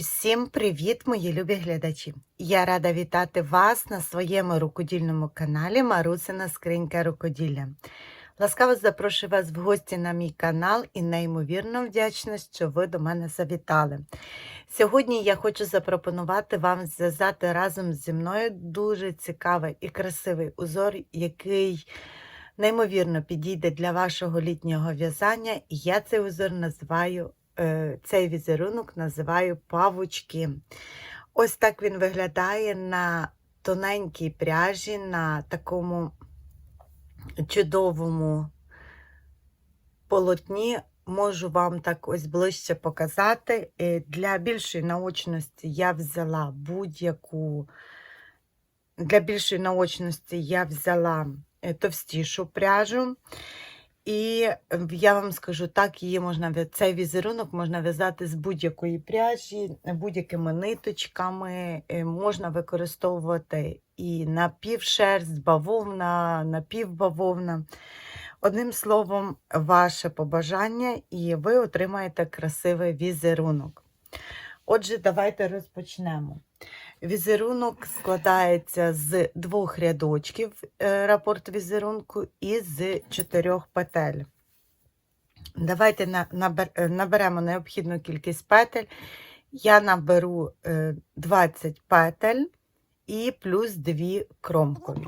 Усім привіт, мої любі глядачі! Я рада вітати вас на своєму рукодільному каналі Марусина Скринька Рукоділля. Ласкаво запрошую вас в гості на мій канал і неймовірно вдячна, що ви до мене завітали. Сьогодні я хочу запропонувати вам зв'язати разом зі мною дуже цікавий і красивий узор, який неймовірно підійде для вашого літнього в'язання. І я цей узор називаю цей візерунок називаю павучки. Ось так він виглядає на тоненькій пряжі, на такому чудовому полотні. Можу вам так ось ближче показати. Е, Для більшої наочності я взяла будь-яку. Для більшої наочності я взяла е, товстішу пряжу. І е, я вам скажу, так, її можна цей візерунок можна в'язати з будь-якої пряжі, будь-якими ниточками. е, Можна використовувати і напівшерсть, бавовна, напівбавовна. Одним словом, ваше побажання, і ви отримаєте красивий візерунок. Отже, давайте розпочнемо. Візерунок складається з двох рядочків е, рапорт візерунку і з чотирьох петель. Давайте е, наберемо необхідну кількість петель. Я наберу е, 20 петель і плюс 2 кромкові.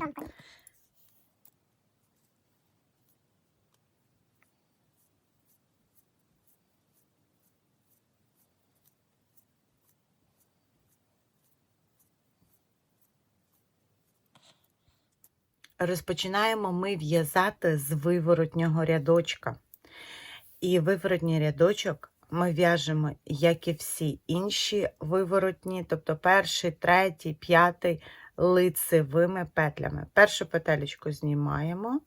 Розпочинаємо ми в'язати з виворотнього рядочка. І виворотній рядочок ми в'яжемо, як і всі інші виворотні, тобто перший, третій, п'ятий лицевими петлями. Першу петелечку знімаємо,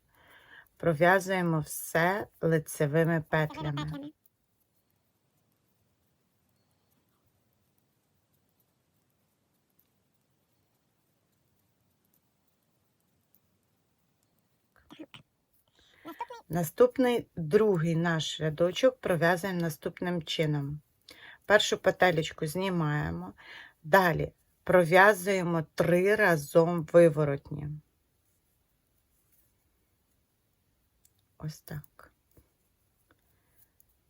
пров'язуємо все лицевими петлями. Наступний другий наш рядочок пров'язуємо наступним чином. Першу петелечку знімаємо, далі пров'язуємо три разом виворотні. Ось так.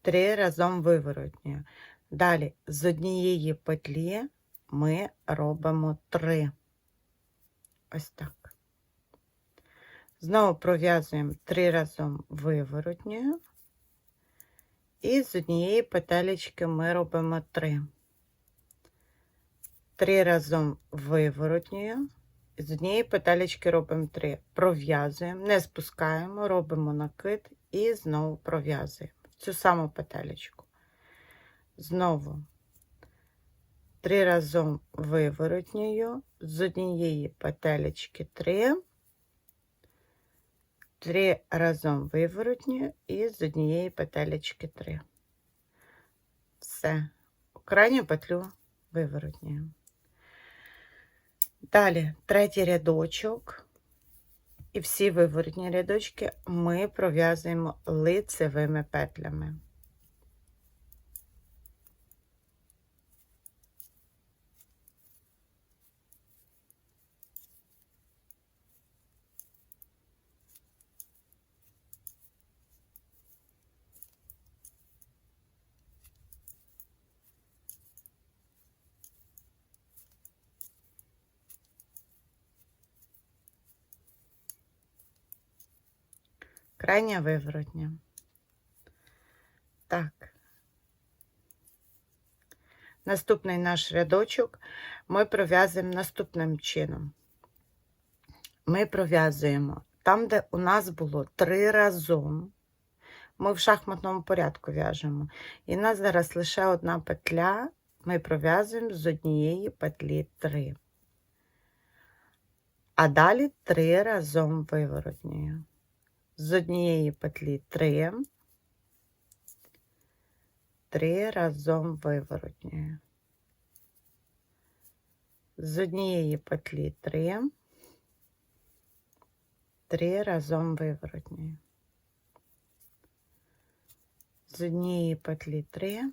Три разом виворотні. Далі з однієї петлі ми робимо три. Ось так. Знову пров'язуємо три разом виворотньою. І з однієї петелечки ми робимо три. Три разом виворотньою. З однієї петелечки робимо три. Пров'язуємо, не спускаємо, робимо накид і знову пров'язуємо цю саму петелечку. Знову три разом виворотньою, з однієї петелечки три. Три разом виворотню і з однієї петелечки три. Все. Крайню петлю виворотнюємо. Далі третій рядочок. І всі виворотні рядочки ми пров'язуємо лицевими петлями. Крайня виворотня. Так. Наступний наш рядочок ми пров'язуємо наступним чином. Ми пров'язуємо там, де у нас було три разом. Ми в шахматному порядку в'яжемо. І у нас зараз лише одна петля. Ми пров'язуємо з однієї петлі три. А далі три разом виворотньою з однієї петлі 3, 3 разом виворотньою. З однієї петлі 3, 3 разом виворотньою. З однієї петлі 3,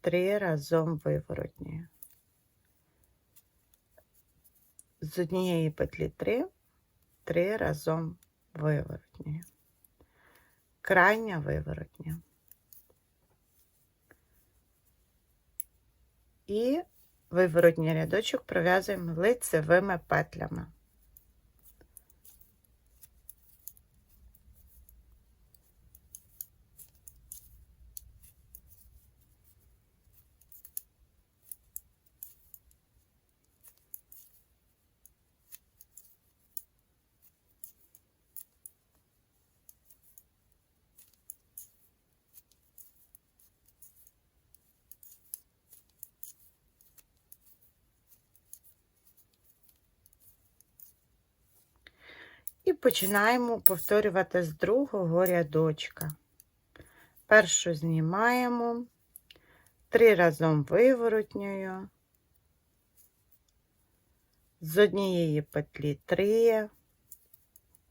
3 разом виворотні. З однієї петлі 3, 3 разом виворотні. Крайня виворотня. І виворотній рядочок пров'язуємо лицевими петлями. Починаємо повторювати з другого рядочка. Першу знімаємо, три разом виворотньою, з однієї петлі три,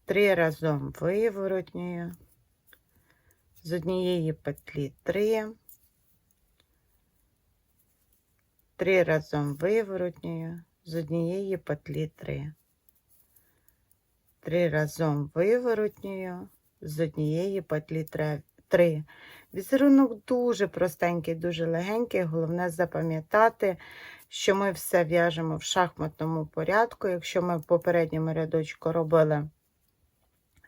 три разом виворотньою, з однієї петлі три, три разом виворотньою, з однієї петлі три. Три разом виворотньою, з однієї петлі тре- три. Візерунок дуже простенький, дуже легенький. Головне запам'ятати, що ми все в'яжемо в шахматному порядку. Якщо ми в попередньому рядочку робили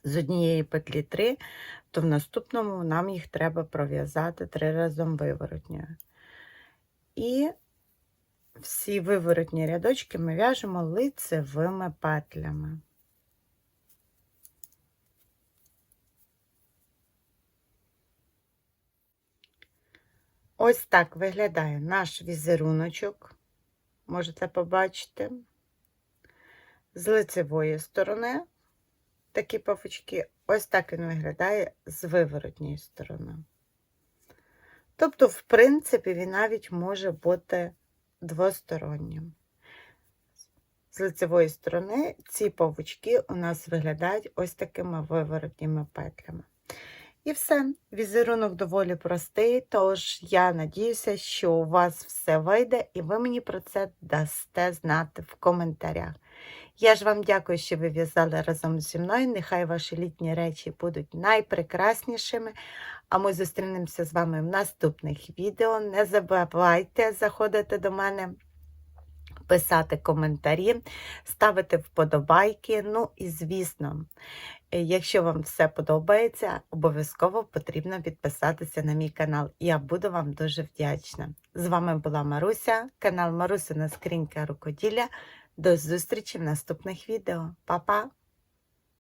з однієї петлі 3, то в наступному нам їх треба пров'язати три разом виворотньою. І всі виворотні рядочки ми в'яжемо лицевими петлями. Ось так виглядає наш візеруночок. Можете побачити. З лицевої сторони такі павучки, ось так він виглядає з виворотньої сторони. Тобто, в принципі, він навіть може бути двостороннім. З лицевої сторони ці павучки у нас виглядають ось такими виворотніми петлями. І все, візерунок доволі простий, тож я надіюся, що у вас все вийде, і ви мені про це дасте знати в коментарях. Я ж вам дякую, що ви в'язали разом зі мною. Нехай ваші літні речі будуть найпрекраснішими. А ми зустрінемося з вами в наступних відео. Не забувайте заходити до мене, писати коментарі, ставити вподобайки. Ну і звісно. Е, Якщо вам все подобається, обов'язково потрібно підписатися на мій канал. Я буду вам дуже вдячна. З вами була Маруся, канал Марусина Скринька Рукоділля. До зустрічі в наступних відео. Па-па!